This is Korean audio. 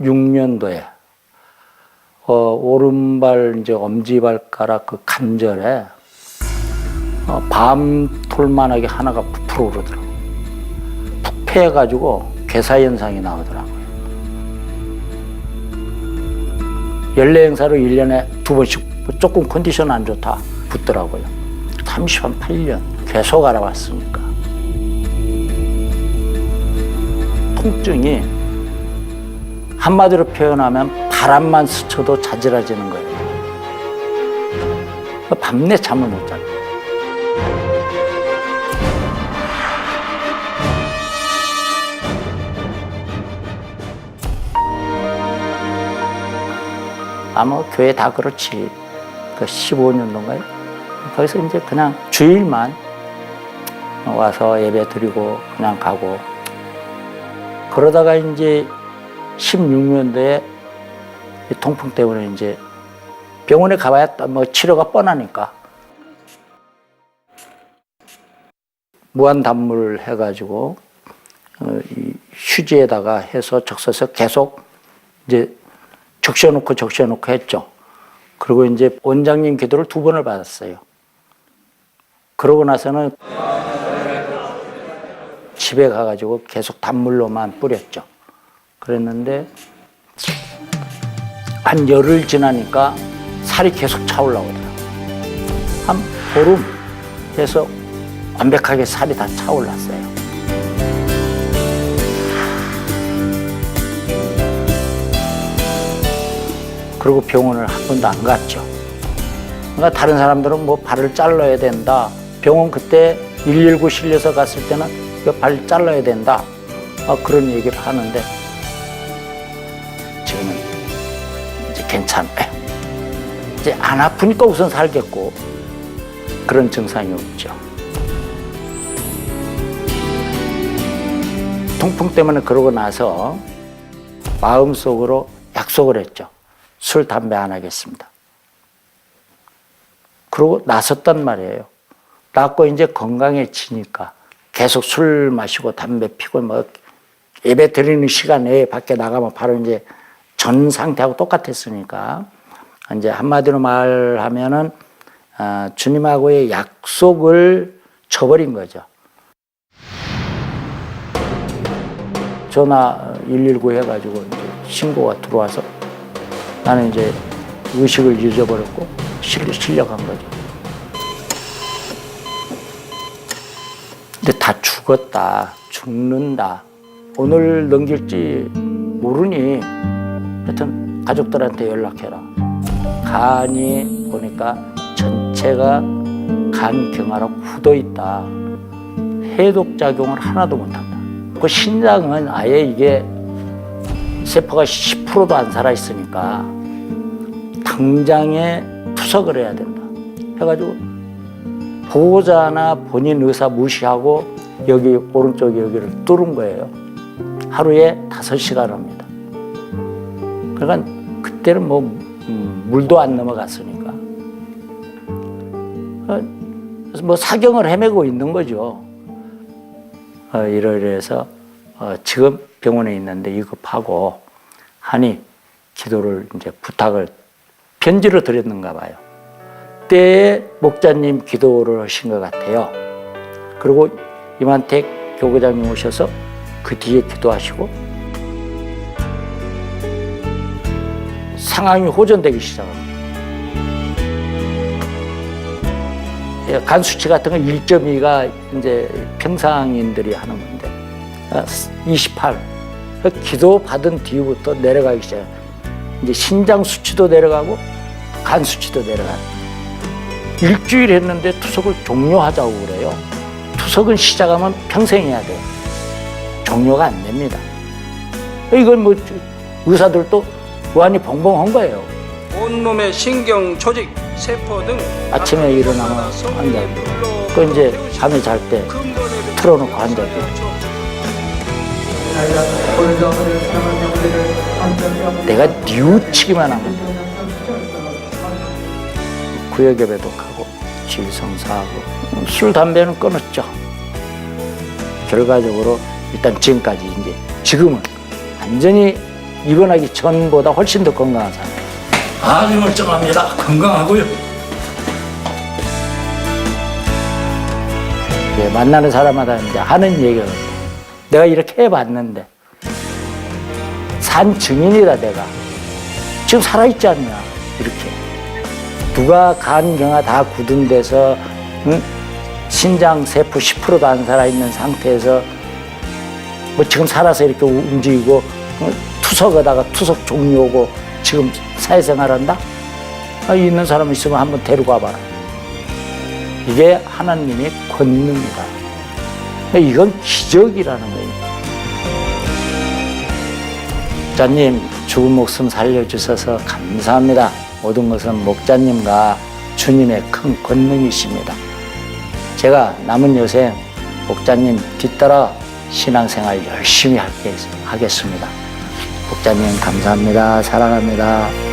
(16년도에) 어, 오른발 이제 엄지발가락 그 관절에 어, 밤톨만하게 하나가 부풀어 오르더라고. 푹패해가지고 괴사 현상이 나오더라고요. 연례 행사로 1년에 두 번씩 조금 컨디션 안 좋다 붙더라고요. 30한 8년 계속 알아봤으니까. 통증이 한마디로 표현하면 바람만 스쳐도 자지러지는 거예요. 밤새 잠을 못 자요. 아마 교회 다 그렇지. 그 15년도인가요? 거기서 이제 그냥 주일만 와서 예배 드리고 그냥 가고. 그러다가 이제 16년도에 이 통풍 때문에 이제 병원에 가봐야 뭐 치료가 뻔하니까 무한 단물 해가지고 어, 이 휴지에다가 해서 적셔서 계속 이제 적셔놓고 적셔놓고 했죠. 그리고 이제 원장님 기도를 두 번을 받았어요. 그러고 나서는 집에 가가지고 계속 단물로만 뿌렸죠. 그랬는데 한 열흘 지나니까 살이 계속 차올라오더라고요. 한 보름 해서 완벽하게 살이 다 차올랐어요. 그리고 병원을 한 번도 안 갔죠. 그러니까 다른 사람들은 뭐 발을 잘라야 된다. 병원 그때 119 실려서 갔을 때는 이거 발 잘라야 된다. 아, 그런 얘기를 하는데 지금은 이제 괜찮아요. 이제 안 아프니까 우선 살겠고 그런 증상이 없죠. 통풍 때문에 그러고 나서 마음속으로 약속을 했죠. 술, 담배 안 하겠습니다. 그러고 나섰단 말이에요. 낳고 이제 건강해지니까 계속 술 마시고 담배 피고 뭐 예배 드리는 시간에 밖에 나가면 바로 이제 전 상태하고 똑같았으니까 이제 한마디로 말하면은 아, 주님하고의 약속을 저버린 거죠. 전화 119 해가지고 신고가 들어와서 나는 이제 의식을 잊어버렸고 실, 실려간 거죠. 근데 다 죽었다, 죽는다. 오늘 넘길지 모르니 하여튼 가족들한테 연락해라. 간이 보니까 전체가 간경화로 굳어 있다. 해독 작용을 하나도 못한다. 그 신장은 아예 이게 세포가 10%도 안 살아 있으니까 당장에 투석을 해야 된다. 해가지고 보호자나 본인 의사 무시하고 여기 오른쪽 여기를 뚫은 거예요. 하루에 다섯 시간 합니다. 그러니까 그때는 뭐 음, 물도 안 넘어갔으니까 어, 그래서 뭐 사경을 헤매고 있는 거죠. 어, 이러이러해서 어, 지금 병원에 있는데 위급하고 하니 기도를 이제 부탁을 편지로 드렸는가 봐요. 때에 목자님 기도를 하신 것 같아요. 그리고 이만택 교구장님 오셔서 그 뒤에 기도하시고 상황이 호전되기 시작합니다. 예, 간 수치 같은 건 1.2가 이제 평상인들이 하는 건데 28. 기도 받은 뒤부터 내려가기 시작. 이제 신장 수치도 내려가고 간 수치도 내려가. 일주일 했는데 투석을 종료하자고 그래요. 투석은 시작하면 평생 해야 돼요. 종료가 안 됩니다. 이건 뭐 의사들도 무한히 벙벙한 거예요. 온몸의 신경, 조직, 세포 등 아침에 일어나면 환자고 그 이제 잠에 잘 때 틀어놓고 환자고 내가 뉘우치기만 하면 돼. 구역에 배독하고 질성사하고 술 담배는 끊었죠. 결과적으로 일단 지금까지 이제 지금은 완전히 입원하기 전보다 훨씬 더 건강한 상태. 아주 멀쩡합니다. 건강하고요. 이제 만나는 사람마다 이제 하는 얘기가 내가 이렇게 해봤는데 산 증인이다 내가 지금 살아있지 않냐 이렇게 누가 간경화 다 굳은 데서 응? 신장 세포 10%도 안 살아있는 상태에서 뭐 지금 살아서 이렇게 움직이고 어? 투석에다가 투석 종료고 지금 사회생활한다? 아, 있는 사람 있으면 한번 데리고 와봐라. 이게 하나님의 권능이다. 이건 기적이라는 거예요. 목자님, 죽은 목숨 살려주셔서 감사합니다. 모든 것은 목자님과 주님의 큰 권능이십니다. 제가 남은 여생 목자님 뒤따라 신앙생활 열심히 하겠습니다. 목자님 감사합니다. 사랑합니다.